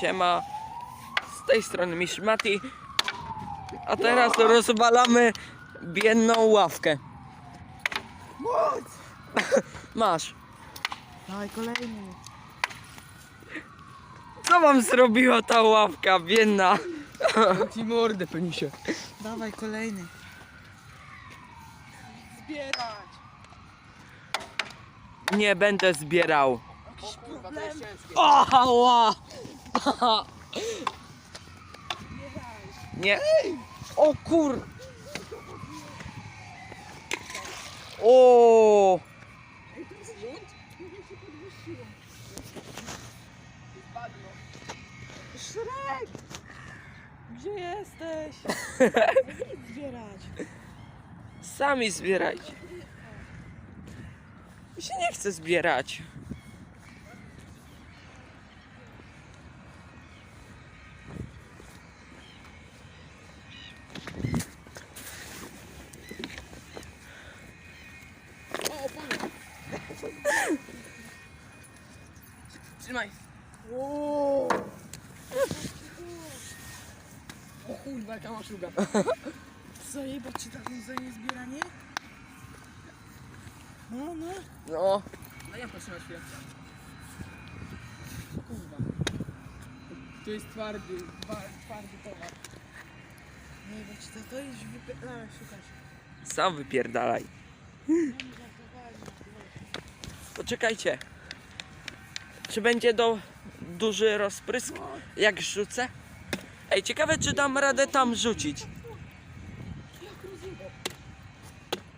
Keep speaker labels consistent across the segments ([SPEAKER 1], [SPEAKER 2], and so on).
[SPEAKER 1] Siema. Z tej strony Mistrz Mati. A teraz rozwalamy biedną ławkę.
[SPEAKER 2] Moc!
[SPEAKER 1] Masz.
[SPEAKER 2] Dawaj kolejny.
[SPEAKER 1] Co wam zrobiła ta ławka biedna?
[SPEAKER 3] Ci mordę penisie.
[SPEAKER 2] Dawaj kolejny. Zbierać.
[SPEAKER 1] Nie będę zbierał.
[SPEAKER 3] Kurwa, to jest ciężkie.
[SPEAKER 1] Ała! Nie. O kur... O!
[SPEAKER 2] Szrek! Gdzie jesteś? Zbierać.
[SPEAKER 1] Sami zbierajcie. Mi się nie chce zbierać.
[SPEAKER 3] Trzymaj.
[SPEAKER 2] Wow.
[SPEAKER 3] O maszuga.
[SPEAKER 2] Zajebać ci taką zajmie zbieranie? No, no.
[SPEAKER 1] No,
[SPEAKER 3] No ja potrzymać chwilę. Kurwa. To jest twardy, twa- twardy towar.
[SPEAKER 2] Nie, bo ci to, to już wypierdalać szukać.
[SPEAKER 1] sam wypierdalaj. Poczekajcie. Czy będzie do duży rozprysk, jak rzucę? Ej, ciekawe czy dam radę tam rzucić.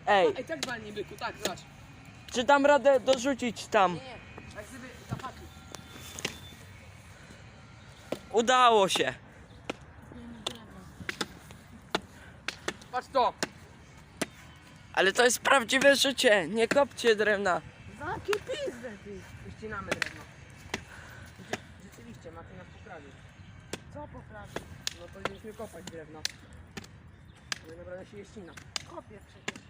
[SPEAKER 1] Ej,
[SPEAKER 3] Ej, tak walnie byku, tak, zobacz.
[SPEAKER 1] czy dam radę dorzucić tam?
[SPEAKER 3] Nie, tak sobie zapakuj.
[SPEAKER 1] Udało się.
[SPEAKER 3] Patrz to.
[SPEAKER 1] Ale to jest prawdziwe życie. Nie kopcie drewna.
[SPEAKER 2] Jakie pizdę ty.
[SPEAKER 3] Wyścinamy drewno. Rzeczy- Rzeczywiście, Mati nas poprawił.
[SPEAKER 2] Co poprawić?
[SPEAKER 3] No powinniśmy kopać drewno. Ale naprawdę się je ścina.
[SPEAKER 2] Kopię przecież.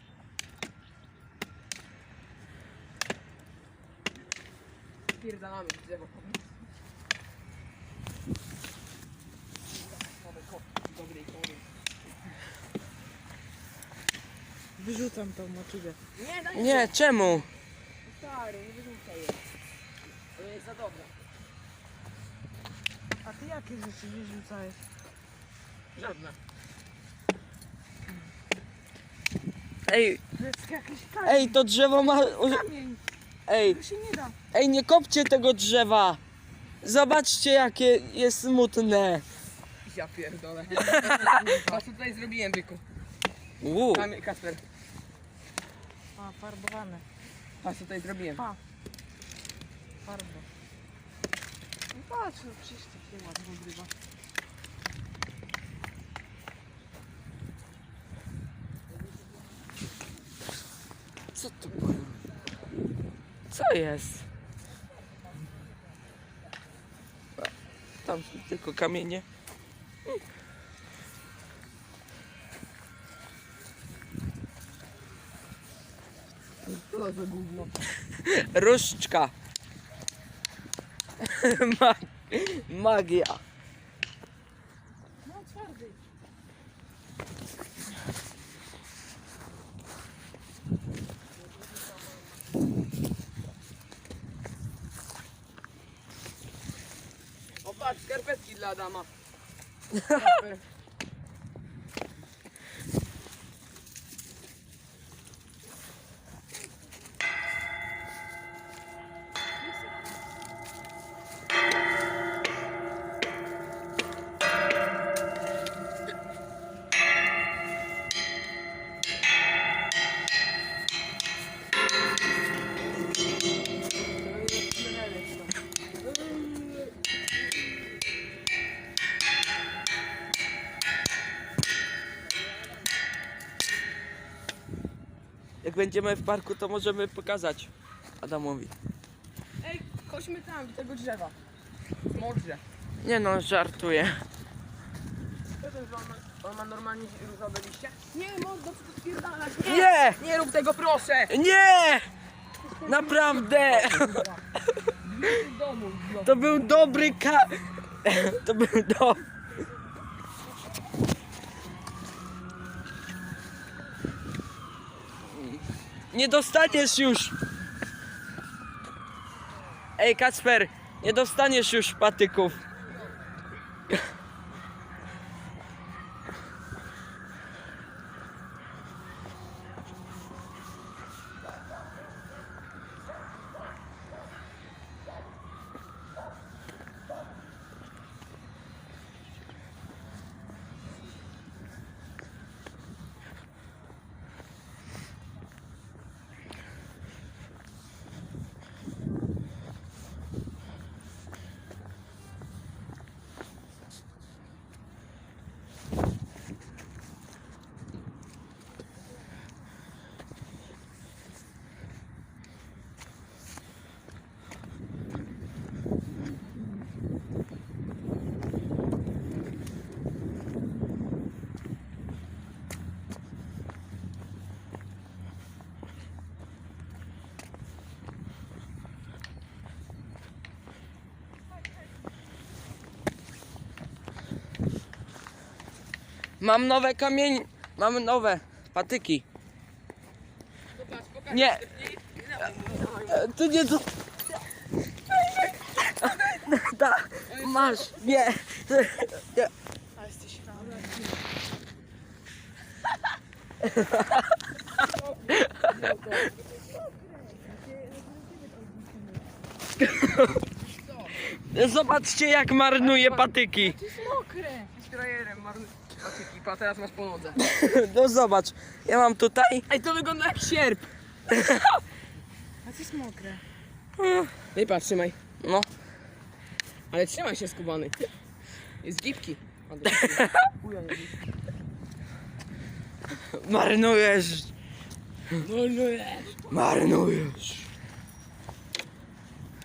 [SPEAKER 3] Spierdalamy w drzewo. Nowy kot, dobrej kory.
[SPEAKER 2] Wyrzucam tą moczugę.
[SPEAKER 3] Nie, daj
[SPEAKER 1] Nie, czemu?
[SPEAKER 3] Stary, nie wyrzucaj jej. To jest za dobre.
[SPEAKER 2] A ty jakie rzeczy wyrzucałeś?
[SPEAKER 1] Ej,
[SPEAKER 2] To jest jakiś kamień.
[SPEAKER 1] ej, to drzewo ma...
[SPEAKER 2] Kamień.
[SPEAKER 1] Ej,
[SPEAKER 2] To się nie da.
[SPEAKER 1] ej, nie kopcie tego drzewa. Zobaczcie jakie jest smutne.
[SPEAKER 3] Ja pierdolę. Patrz co tutaj zrobiłem, byku.
[SPEAKER 1] Uuu.
[SPEAKER 3] Kasper.
[SPEAKER 2] A, farbowane.
[SPEAKER 3] Patrz co tutaj zrobiłem.
[SPEAKER 2] Pa. Farbo. No patrz, no przecież to się ładnie
[SPEAKER 1] Co to? Co jest? Tam są tylko kamienie.
[SPEAKER 3] Co za gówno.
[SPEAKER 1] Różdżka. Ma magia.
[SPEAKER 3] Sepet girdi adama.
[SPEAKER 1] Będziemy w parku, to możemy pokazać Adamowi.
[SPEAKER 3] Ej, chodźmy tam, do tego drzewa. Morze.
[SPEAKER 1] Nie no, żartuję.
[SPEAKER 3] Wiesz, że on ma, on ma normalnie różowe liście? Nie, mordo, co ty spierdalasz? Nie!
[SPEAKER 1] Nie!
[SPEAKER 3] Nie rób tego, proszę!
[SPEAKER 1] Nie! Naprawdę!
[SPEAKER 3] Domu,
[SPEAKER 1] To był dobry ka... To był dom. Nie dostaniesz już. Ej, Kacper, nie dostaniesz już patyków. Mam nowe kamienie. Mam nowe patyki. Nie. Tu nie to. Da, masz, nie. nie. Zobaczcie jak marnuje patyki.
[SPEAKER 2] To jest mokre.
[SPEAKER 3] Z frajerem, marny. Pa, teraz masz po nodze.
[SPEAKER 1] No zobacz, ja mam tutaj.
[SPEAKER 3] Ej, to wygląda jak sierp.
[SPEAKER 2] A to jest mokre.
[SPEAKER 3] Ej, patrz, trzymaj.
[SPEAKER 1] No,
[SPEAKER 3] Ale trzymaj się, skubany. Jest gipki.
[SPEAKER 1] Marnujesz.
[SPEAKER 3] No, no jest.
[SPEAKER 1] Marnujesz.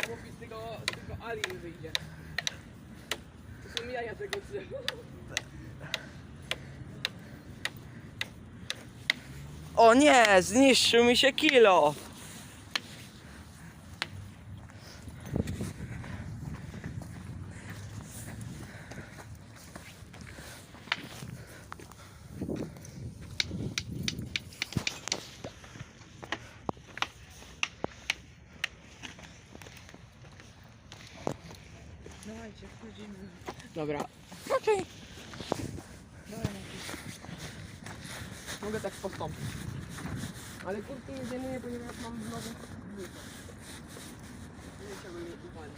[SPEAKER 3] Chłopiec z tego, z tego Ali nie wyjdzie. To są jaja tego drzewa.
[SPEAKER 1] O nie, zniszczył mi się kilo.
[SPEAKER 2] Dawajcie, wchodzimy.
[SPEAKER 3] Dobra,
[SPEAKER 1] Okej.
[SPEAKER 2] Dawaj najpierw.
[SPEAKER 3] mogę tak postąpić. Ale kurtki nie zdejmuję, ponieważ mam znowu dwójkę. Nie chciałbym jej upalić.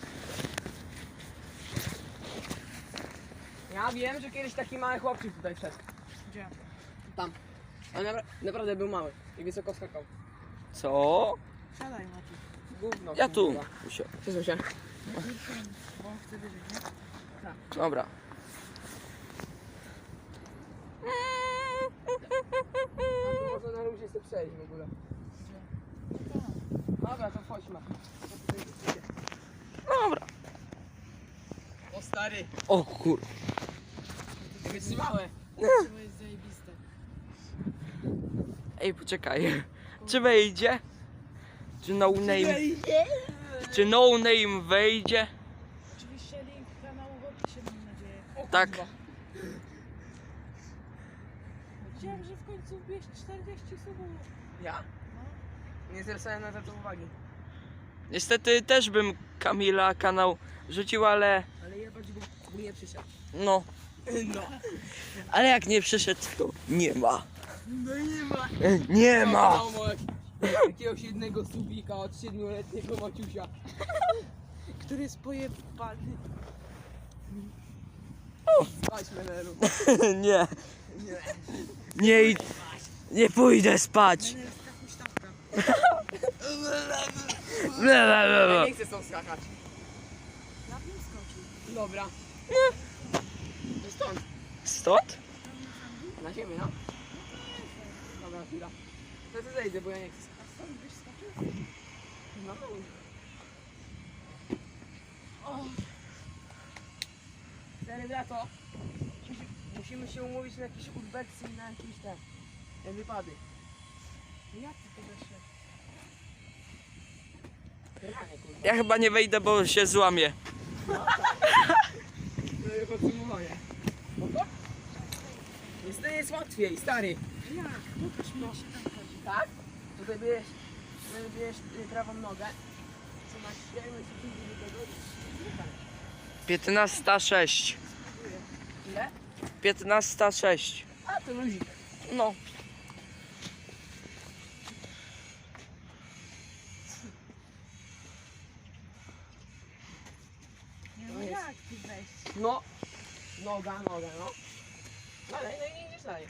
[SPEAKER 3] Ja wiem, że kiedyś taki mały chłopczyk tutaj wszedł.
[SPEAKER 2] Gdzie?
[SPEAKER 3] Tam. Ale napra- naprawdę był mały i wysoko skakał.
[SPEAKER 1] Co?
[SPEAKER 2] Siadaj Mati.
[SPEAKER 3] Gówno.
[SPEAKER 1] Ja tu.
[SPEAKER 3] kurwa. Cieszę się.
[SPEAKER 2] Bo on chce wyżej, nie?
[SPEAKER 1] Dobra.
[SPEAKER 3] A tu można na luzie sobie przejść w ogóle. Dobra, to chodźmy.
[SPEAKER 1] Dobra.
[SPEAKER 3] O stary,
[SPEAKER 1] O kur...
[SPEAKER 3] wytrzymałe.
[SPEAKER 2] To jest zajebiste.
[SPEAKER 1] Ej, poczekaj. Czy wejdzie? Czy no name... Czy no name wejdzie?
[SPEAKER 2] Oczywiście link kanału w opisie mam nadzieję.
[SPEAKER 3] O,
[SPEAKER 1] Tak.
[SPEAKER 3] kurwa.
[SPEAKER 2] Widziałem, że w końcu wbieś 40 subów.
[SPEAKER 3] Ja?
[SPEAKER 2] No.
[SPEAKER 3] Nie zwracałem na to uwagi.
[SPEAKER 1] Niestety też bym Kamila kanał rzucił, ale...
[SPEAKER 3] Ale jebać go nie przysiadł.
[SPEAKER 1] No.
[SPEAKER 3] No.
[SPEAKER 1] Ale jak nie przyszedł, to nie ma.
[SPEAKER 3] No nie ma.
[SPEAKER 1] E, Nie ma!
[SPEAKER 3] Wiadomo, jak- Jakiegoś jednego subika od 7-letniego Maciusia.
[SPEAKER 2] Który jest pojebany.
[SPEAKER 3] Spać Menelu.
[SPEAKER 1] Nie,
[SPEAKER 3] Nie.
[SPEAKER 1] nie idź. Nie pójdę spać.
[SPEAKER 2] Jest jak huśtawka.
[SPEAKER 3] Ja nie chcę stąd skakać.
[SPEAKER 2] Ja bym skoczył.
[SPEAKER 3] Dobra. To stąd. Na ziemię, no. Dobra, chwila. To ja zejdę, bo ja nie chcę.
[SPEAKER 2] A stąd?
[SPEAKER 3] No.
[SPEAKER 2] O,
[SPEAKER 3] Stary brato. musi- Musimy się umówić na jakieś urbexy i na jakieś te wypady.
[SPEAKER 2] jak ty to
[SPEAKER 3] kurwa.
[SPEAKER 1] Ja chyba nie wejdę, bo się złamię.
[SPEAKER 3] podsumowanie. Jest łatwiej, stary.
[SPEAKER 2] Jak? Pokaż mi, jak się tam chodzi.
[SPEAKER 3] Tak? Tutaj bierzesz, tutaj bierzesz y, prawą nogę. Co masz siedem sekund do tego i
[SPEAKER 1] 15.06.
[SPEAKER 3] Ile?
[SPEAKER 1] 15.06.
[SPEAKER 3] A, to luzik.
[SPEAKER 1] No.
[SPEAKER 2] Nie, no jak ty wejść?
[SPEAKER 3] No. Noga, noga, no. Dalej, no i nie idziesz dalej.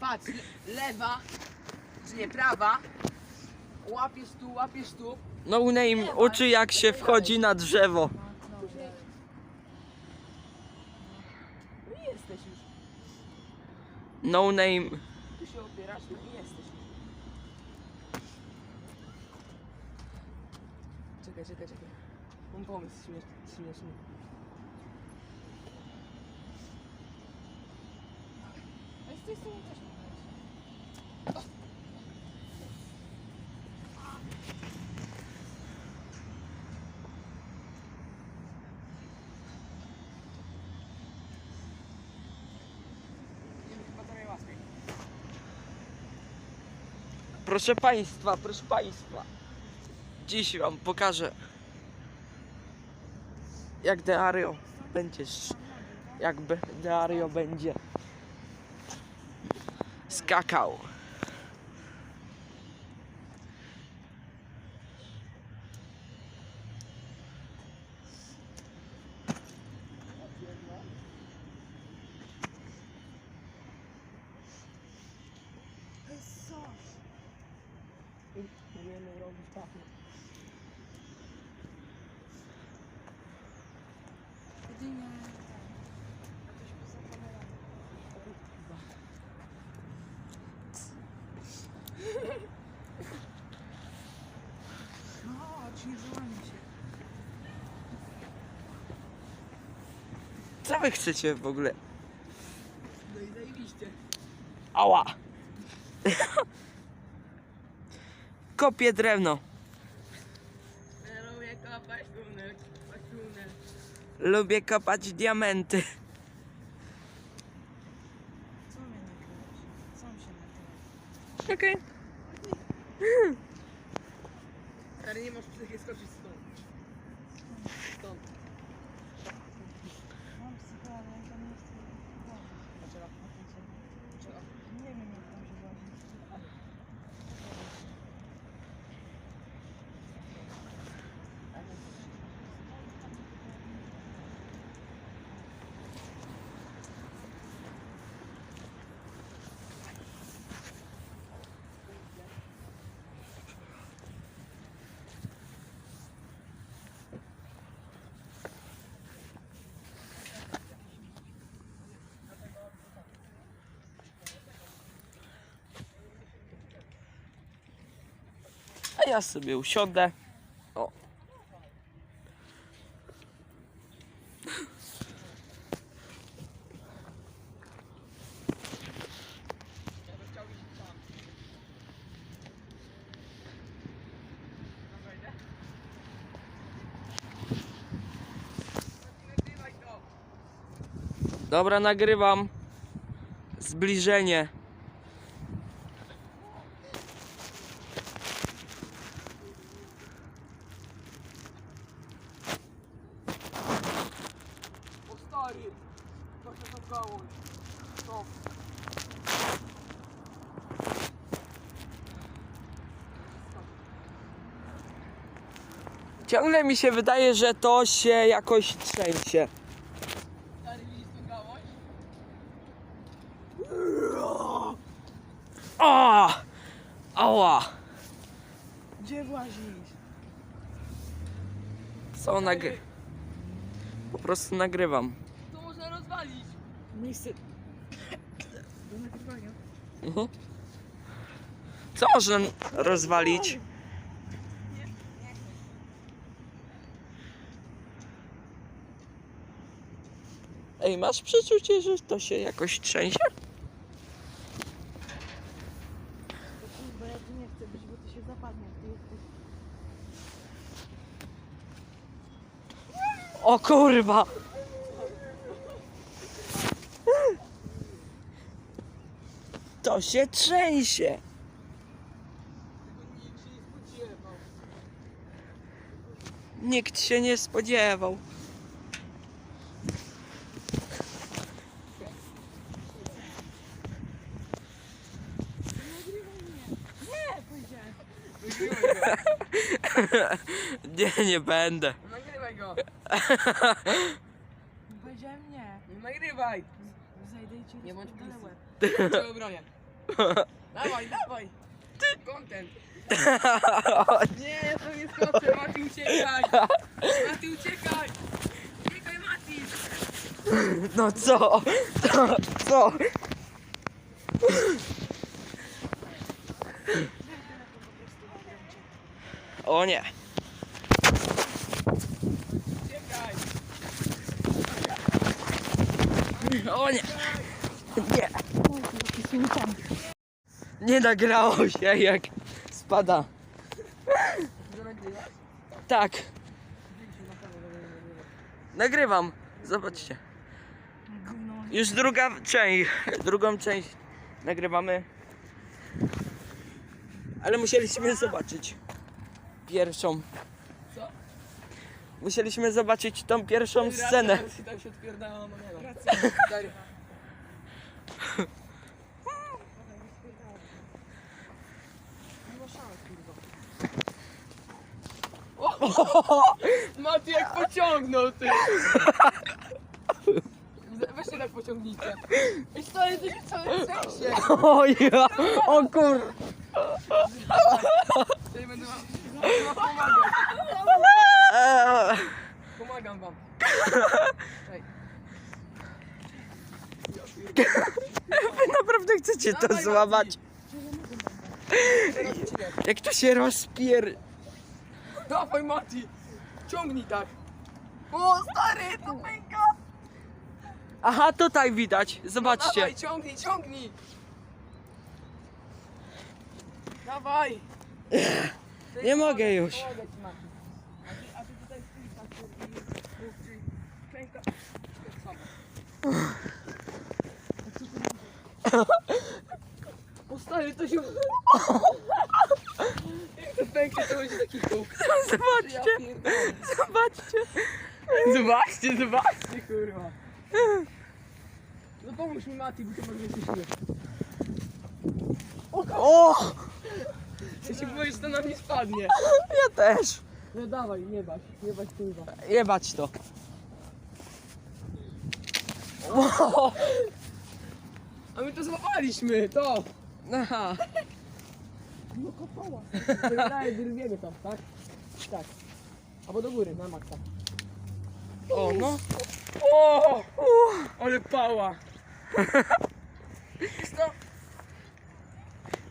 [SPEAKER 3] Patrz, le- lewa, czy nie prawa. Łapiesz tu, łapiesz tu.
[SPEAKER 1] No name uczy jak się wchodzi na drzewo.
[SPEAKER 2] No.
[SPEAKER 3] No i jesteś już.
[SPEAKER 1] No name.
[SPEAKER 3] Tu się opierasz, no i jesteś już. Czekaj, czekaj, czekaj. Mam pomysł śmieszny. śmieszny.
[SPEAKER 2] A z tej strony też mogę.
[SPEAKER 3] Nie wiem, chyba to najłatwiej.
[SPEAKER 1] Proszę Państwa, proszę Państwa. Dziś Wam pokażę jak Deario będziesz. Jakby Deario będzie skakał.
[SPEAKER 2] To jest coś.
[SPEAKER 3] Umiemy robić pachę.
[SPEAKER 2] Jedynie ten. Jakoś poza kamerami. No chodź, nie załamie się.
[SPEAKER 1] Co Wy chcecie w ogóle?
[SPEAKER 3] No i zajebiście.
[SPEAKER 1] Ała! Kopię drewno.
[SPEAKER 3] Ja lubię kopać tunel, kopać tunel.
[SPEAKER 1] Lubię kopać diamenty.
[SPEAKER 2] Co mnie nagrywasz? Sam się nagrywasz.
[SPEAKER 1] Okej.
[SPEAKER 3] Stary, nie masz psychy skoczyć stąd. Stąd.
[SPEAKER 2] Mam psychę, ale ja tam nie chcę wchodzić.
[SPEAKER 3] Dlaczego?
[SPEAKER 2] na ten dzień.
[SPEAKER 3] Dlaczego?
[SPEAKER 2] Nie wiem jak tam się łazi.
[SPEAKER 1] A ja sobie usiądę. O.
[SPEAKER 3] Dobra,
[SPEAKER 1] nagrywam. Zbliżenie.
[SPEAKER 3] O stary! To się to gałąź. To.
[SPEAKER 1] Ciągle mi się wydaje, że to się jakoś trzęsie. O! Ała!
[SPEAKER 2] Gdzie włazisz?
[SPEAKER 1] Co nagry... Po prostu nagrywam.
[SPEAKER 3] To można rozwalić.
[SPEAKER 2] Miejsce do nagrywania.
[SPEAKER 1] Mhm. Co można rozwalić? Ej, masz przeczucie, że to się jakoś trzęsie?
[SPEAKER 2] To kurwa, ja tu nie chcę być, bo ty się zapadnie, jak ty jesteś.
[SPEAKER 1] O kurwa! To się trzęsie. Nikt się nie spodziewał. Nie, nie będę.
[SPEAKER 3] Nagrywaj go.
[SPEAKER 2] Powiedziałem nie.
[SPEAKER 3] Nie nagrywaj.
[SPEAKER 2] Zejdę i cię
[SPEAKER 3] Nie bądź
[SPEAKER 2] rozpierdolę
[SPEAKER 3] pusty.
[SPEAKER 2] łeb.
[SPEAKER 3] Cię obronię. Dawaj, dawaj. Content. Nie, ja to nie skoczę. Mati, uciekaj. Mati, uciekaj. Uciekaj, Mati.
[SPEAKER 1] No co? Co? Co? O nie.
[SPEAKER 3] Uciekaj.
[SPEAKER 1] O nie. Nie. Nie nagrało się jak spada. Tak. Nagrywam. Zobaczcie. Już druga część. Drugą część nagrywamy. Ale musieliśmy zobaczyć pierwszą.
[SPEAKER 3] Co?
[SPEAKER 1] Musieliśmy zobaczyć tą pierwszą scenę.
[SPEAKER 3] Raz się tam się odpierdala, no nie no. Stary. Nie ma szans, kurwa. Mati jak pociągnął ty! Weźcie tak pociągnijcie. I ty się w całym sensie.
[SPEAKER 1] O ja, o kur...
[SPEAKER 3] Czyli będę wam, będę wam pomagać.
[SPEAKER 1] Eee,
[SPEAKER 3] Pomagam wam. Ej.
[SPEAKER 1] Wy naprawdę chcecie to
[SPEAKER 3] Dawaj,
[SPEAKER 1] złamać? Jak to się rozpier...
[SPEAKER 3] Dawaj Mati! Ciągnij tak! O stary, to pęka!
[SPEAKER 1] Aha, tutaj widać. Zobaczcie.
[SPEAKER 3] Dawaj, ciągnij, ciągnij! Dawaj!
[SPEAKER 1] Nie mogę już.
[SPEAKER 3] Pomogę ci Mati. A ty, a ty tutaj stój tak i mów, czy pęka. Tak stary, to się... Jak to pęknie, to będzie taki. Ja
[SPEAKER 1] Zobaczcie, zobaczcie.
[SPEAKER 3] Zobaczcie, zobaczcie, kurwa. No pomóż mi Mati, bo chyba mnie ciśnie.
[SPEAKER 1] O,
[SPEAKER 3] Ja się boję, że to na mnie spadnie.
[SPEAKER 1] ja też.
[SPEAKER 3] No dawaj, nie bać, nie bać kurwa.
[SPEAKER 1] Jebać to. O,
[SPEAKER 3] A my to złapaliśmy, to.
[SPEAKER 1] aha.
[SPEAKER 3] No kopała. Wydaje, wyrwiemy tam, tak? Tak. Albo do góry, na maksa.
[SPEAKER 1] O, no.
[SPEAKER 3] O! Ale pała. Stop.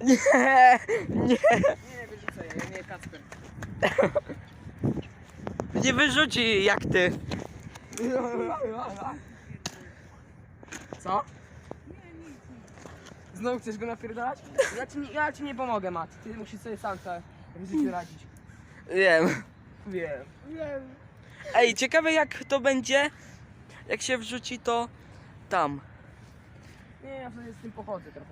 [SPEAKER 1] Nie, nie.
[SPEAKER 3] Nie, wyrzucaj, ja nie Kacper.
[SPEAKER 1] Nie wyrzuci jak ty.
[SPEAKER 3] Co? Znowu chcesz go napierdalać? Ja ci, nie- ja ci nie pomogę, Mat. Ty musisz sobie sam w życiu radzić.
[SPEAKER 1] Wiem.
[SPEAKER 3] Wiem. Wiem.
[SPEAKER 1] Ej, ciekawe jak to będzie, jak się wrzuci to tam.
[SPEAKER 3] Nie, ja sobie z tym pochodzę trochę.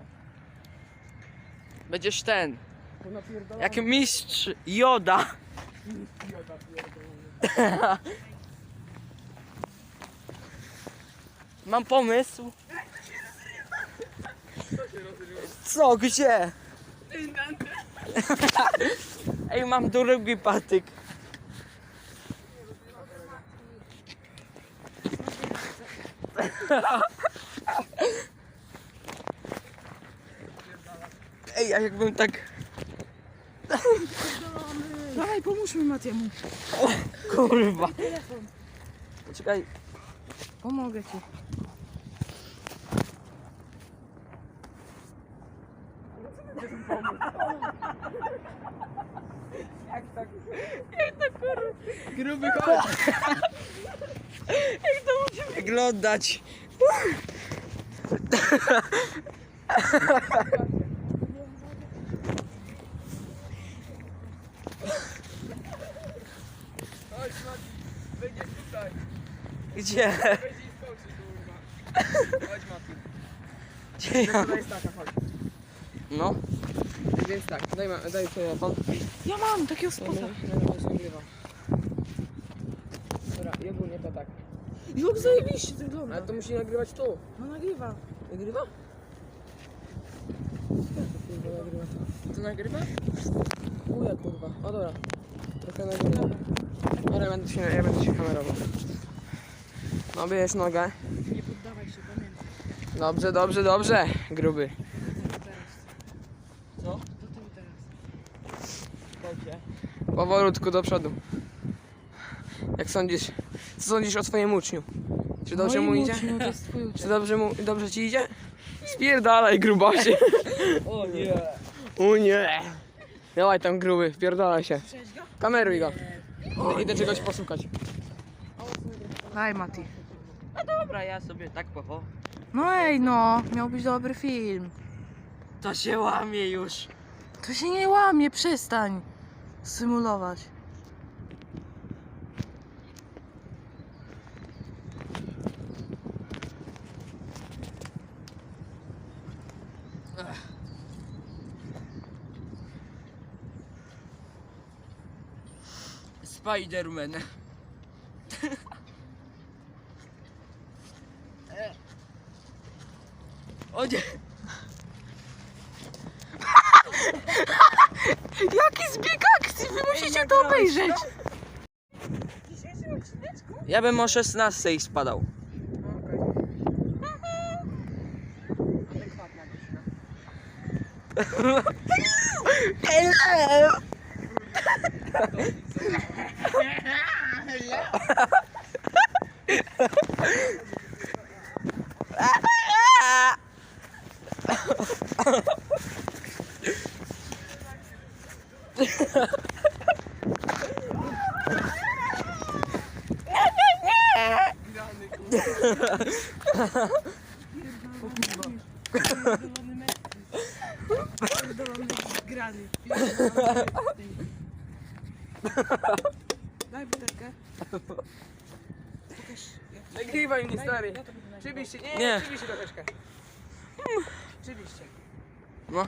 [SPEAKER 1] Będziesz ten,
[SPEAKER 3] To napierdalamy.
[SPEAKER 1] jak mistrz Joda.
[SPEAKER 3] Joda pierdolony.
[SPEAKER 1] Mam pomysł.
[SPEAKER 3] Co
[SPEAKER 1] gdzie? Ej, mam drugi patyk. Ej, a jakbym tak...
[SPEAKER 2] Dawaj, pomóżmy Matiemu.
[SPEAKER 1] Kurwa. Poczekaj.
[SPEAKER 2] Pomogę ci.
[SPEAKER 3] Jak tak? Gruby chodź.
[SPEAKER 1] Jak to musi wyglądać? Gdzie?
[SPEAKER 3] Weź ich w oczy, kurwa. Chodź Mati.
[SPEAKER 1] Gdzie ja?
[SPEAKER 3] To jest taka, chodź.
[SPEAKER 1] No.
[SPEAKER 3] Więc tak, daj, ma- daj telefon.
[SPEAKER 2] Ja mam takiego
[SPEAKER 3] No,
[SPEAKER 2] spota.
[SPEAKER 3] no, no, no, nagrywa. Dobra, i ogólnie to tak.
[SPEAKER 2] Jak zajebiście to wygląda.
[SPEAKER 3] Ale to musi nagrywać tu.
[SPEAKER 2] No nagrywa.
[SPEAKER 3] Nagrywa? Kurwa, nagrywa. To nagrywa? Uja kurwa. O dobra. Trochę nagrywa. Ale ja będę się, ja będę się kamerował. No bierz nogę.
[SPEAKER 2] Nie poddawaj się, pamiętaj.
[SPEAKER 3] Dobrze, dobrze, dobrze. Gruby.
[SPEAKER 1] Co?
[SPEAKER 2] Do tyłu teraz.
[SPEAKER 1] Chodźcie.
[SPEAKER 3] Powolutku do przodu. Jak sądzisz? Co sądzisz o swoim uczniu? Czy dobrze
[SPEAKER 2] Moim
[SPEAKER 3] mu idzie?
[SPEAKER 2] uczniu to jest twój
[SPEAKER 3] Czy
[SPEAKER 2] uczeń.
[SPEAKER 3] dobrze mu, dobrze ci idzie? Spierdalaj grubasie.
[SPEAKER 1] O nie.
[SPEAKER 3] O nie. Dawaj tam gruby, wpierdalaj się. Kameruj go. Idę czegoś poszukać.
[SPEAKER 2] Daj Mati.
[SPEAKER 1] Dobra, ja sobie tak pocho.
[SPEAKER 2] No ej no, miał być dobry film.
[SPEAKER 1] To się łamie już.
[SPEAKER 2] To się nie łamie, przestań symulować.
[SPEAKER 1] Spiderman. O nie.
[SPEAKER 2] Jaki zbieg akcji, wy musicie to obejrzeć.
[SPEAKER 1] Ja bym o 16 spadał.
[SPEAKER 2] Grany. Daj butelkę. Pokaż.
[SPEAKER 3] Nagrywaj mnie stary. Przybliżcie, nie,
[SPEAKER 1] Nie.
[SPEAKER 3] nie. przybliżcie troszeczkę. Przybliżcie.
[SPEAKER 1] No.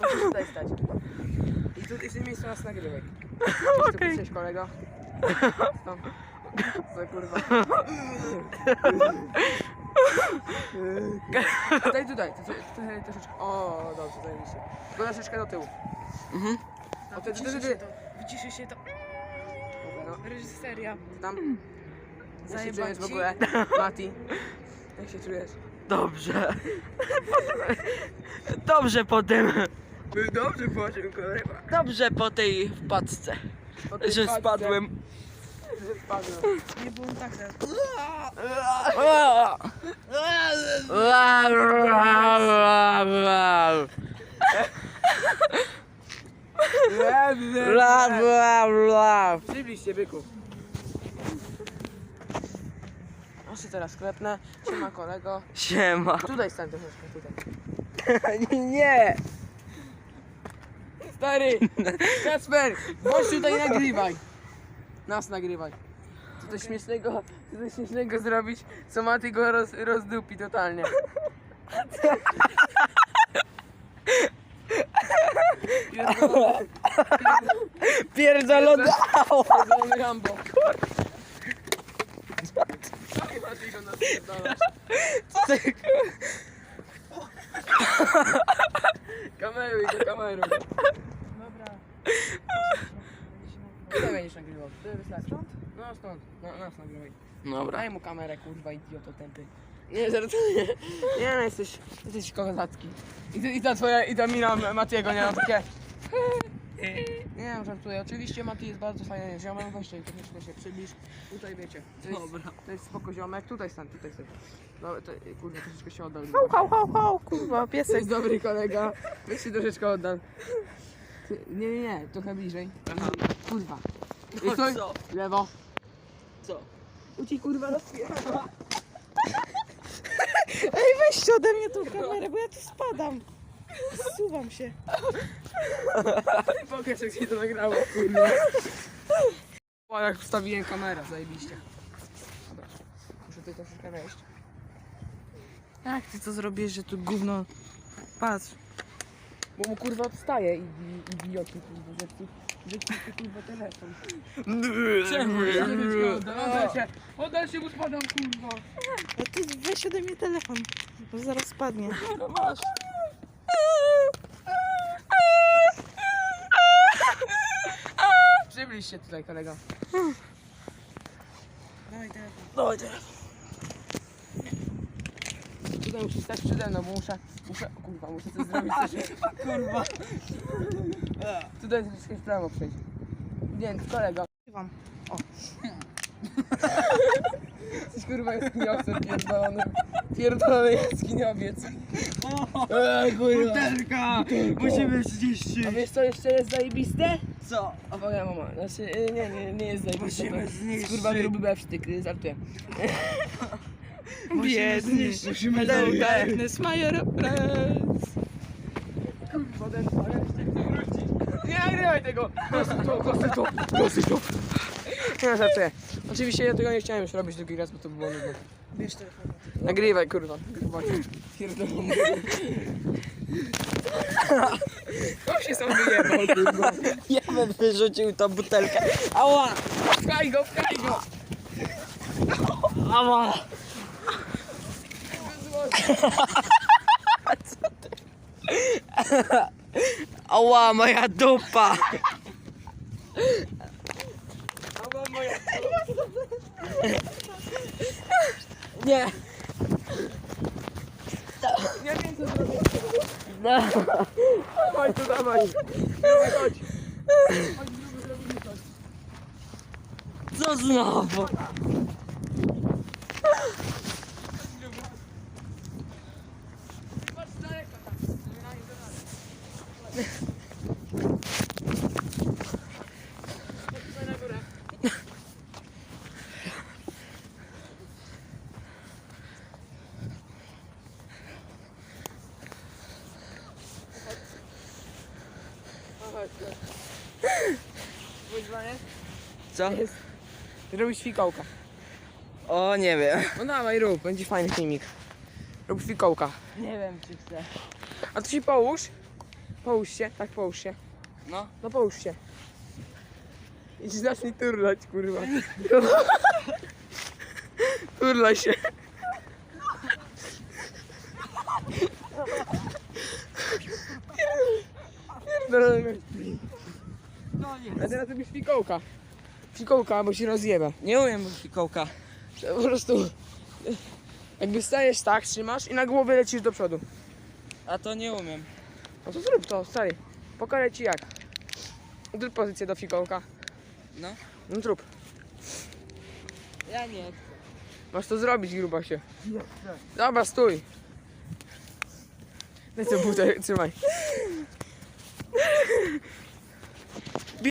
[SPEAKER 3] Musisz tutaj stać. I tutaj w tym miejscu nas nagrywaj. Okej. Cześć kolego. Tam. Co kurwa. Tutaj, tutaj. Tutaj, tutaj troszeczkę. O, dobrze, zajebiście. Tylko troszeczkę do tyłu.
[SPEAKER 1] Mhm.
[SPEAKER 3] O, ty, ty, ty,
[SPEAKER 2] Wyciszy
[SPEAKER 3] ty.
[SPEAKER 2] się to. Wyciszy się to.
[SPEAKER 3] Dobra, no.
[SPEAKER 2] Reżyseria.
[SPEAKER 3] Tam. Jak się czujesz w
[SPEAKER 2] ci?
[SPEAKER 3] ogóle? Mati. Jak się czujesz?
[SPEAKER 1] Dobrze. Dobrze po tym.
[SPEAKER 3] Dobrze, płacił kurwa.
[SPEAKER 1] Dobrze po tej wpadce. Że spadłem.
[SPEAKER 3] Że spadłem.
[SPEAKER 2] Nie było tak teraz.
[SPEAKER 1] Bla, bla, bla.
[SPEAKER 3] Przybliżcie byku. Jeszcze teraz klepnę. Siema kolego.
[SPEAKER 1] Siema.
[SPEAKER 3] Tutaj stań troszeczkę, tutaj.
[SPEAKER 1] Nie.
[SPEAKER 3] Stary! Kacper! Bądź tutaj nagrywaj! Nas nagrywaj. Co coś śmiesznego, co coś śmiesznego zrobić, co Maty go roz, rozdupi totalnie.
[SPEAKER 1] Pierdolony
[SPEAKER 3] Rambo. Maty go. Kameruj go, kameruj.
[SPEAKER 2] Dobra.
[SPEAKER 3] Tutaj będziesz nagrywał, tutaj wystarczy. No stąd, no, nas nagrywaj.
[SPEAKER 1] Dobra.
[SPEAKER 3] Daj mu kamerę, kurwa, idioto tępy. Nie, żartuję. Nie, no jesteś, jesteś kozacki. I, ty- I ta twoja, i ta mina Matiego, nie, no takie... Nie wiem, żartuję. Oczywiście Mati jest bardzo fajnym ziomem, weźcie i troszeczkę się przybliż. Tutaj wiecie, to jest,
[SPEAKER 1] Dobra.
[SPEAKER 3] to jest spoko ziomek. Tutaj stan, tutaj stan. No, to, kurde, troszeczkę się oddal.
[SPEAKER 2] Hał, hał, hał, hał, kurwa,
[SPEAKER 3] To
[SPEAKER 2] piesek.
[SPEAKER 3] jest dobry kolega. Weź się troszeczkę oddal. Ty- Nie, nie, nie, trochę bliżej. Kurwa. I
[SPEAKER 1] No
[SPEAKER 3] stój.
[SPEAKER 1] co?
[SPEAKER 3] Lewo.
[SPEAKER 1] Co?
[SPEAKER 3] Uci kurwa rozpija.
[SPEAKER 2] Ej, weźcie ode mnie tą kamerę, bo ja tu spadam. Zsuwam się.
[SPEAKER 3] Pokaż jak się to nagrało, kurwa. O, jak wstawiłem kamerę, zajebiście. Dobra, muszę tutaj troszeczkę wejść.
[SPEAKER 2] Jak ty to zrobisz, że tu gówno... Patrz.
[SPEAKER 3] Bo mu kurwa odstaje i i- idioci kurwa, że tu, kurwa telefon.
[SPEAKER 1] Czemu?
[SPEAKER 3] Ja nie oddam, oddaj się, oddaj się, bo spadam kurwa.
[SPEAKER 2] A ty weź ode mnie telefon, bo zaraz spadnie.
[SPEAKER 3] No masz. Przybliż się tutaj kolego.
[SPEAKER 2] Dawaj telefon.
[SPEAKER 1] Dawaj teraz.
[SPEAKER 3] Tutaj musisz stać przede mną, bo muszę, muszę, kurwa, muszę coś zrobić coś.
[SPEAKER 1] Kurwa.
[SPEAKER 3] Tutaj w prawo przejść. Więc kolego.
[SPEAKER 2] Wam.
[SPEAKER 3] Jesteś kurwa jaskiniowcem pierdolonym. Pierdolony jaskiniowiec. Eee, kurwa.
[SPEAKER 1] Butelka! Musimy zniszczyć.
[SPEAKER 3] A wiesz co jeszcze jest zajebiste?
[SPEAKER 1] Co?
[SPEAKER 3] A moja mama, znaczy y, nie, nie, nie jest zajebiste.
[SPEAKER 1] Musimy
[SPEAKER 3] to jest
[SPEAKER 1] zniszczyć.
[SPEAKER 3] Kurwa gruby bewsztyk, żartuję.
[SPEAKER 2] Biedny.
[SPEAKER 1] Musimy
[SPEAKER 2] Hello darkness, my friends.
[SPEAKER 3] Wróci. Nie nagrywaj tego! Gosuj to, gosuj to, gosuj to. Nie, żartuję. Oczywiście ja tego nie chciałem już robić drugi raz, bo to by było nudne.
[SPEAKER 2] Bierz telefon.
[SPEAKER 3] Nagrywaj kurwa. Kurwa. Pierdolony. To się sam wyjebał kurwa.
[SPEAKER 1] Ja bym wyrzucił tą butelkę. Ała!
[SPEAKER 3] Pchaj go, pchaj go!
[SPEAKER 1] Ała! Ała, moja dupa! Ała, moja Nie!
[SPEAKER 3] Nie wiem co zrobić.
[SPEAKER 1] No.
[SPEAKER 3] Dawaj tu, dawaj. Dawaj, chodź. Chodź, gruby, zrobimy coś.
[SPEAKER 1] Co znowu?
[SPEAKER 3] Patrz daleko tam. Zabieraj do nas. Chodź tutaj na górę. Chodź. Wyzwanie?
[SPEAKER 1] Co?
[SPEAKER 3] Jest. Robisz fikołka.
[SPEAKER 1] O, nie wiem.
[SPEAKER 3] No dawaj rób, będzie fajny filmik. Rób fikołka.
[SPEAKER 1] Nie wiem, czy chcę.
[SPEAKER 3] A tu się połóż. Połóż się, tak połóż się.
[SPEAKER 1] No.
[SPEAKER 3] No połóż się. I ci zacznij turlać, kurwa. Turlaj się. Pierdolę.
[SPEAKER 1] No nie.
[SPEAKER 3] A teraz robisz fikołka. Fikołka, bo się rozjeba.
[SPEAKER 1] Nie umiem fikołka.
[SPEAKER 3] Po prostu jakby stajesz tak, trzymasz i na głowę lecisz do przodu.
[SPEAKER 1] A to nie umiem.
[SPEAKER 3] No to zrób to, stary. Pokażę ci jak. Zrób pozycję do fikołka.
[SPEAKER 1] No.
[SPEAKER 3] No zrób.
[SPEAKER 1] Ja nie chcę.
[SPEAKER 3] Masz to zrobić, gruba się. Dobra, stój. Daj co butę, trzymaj.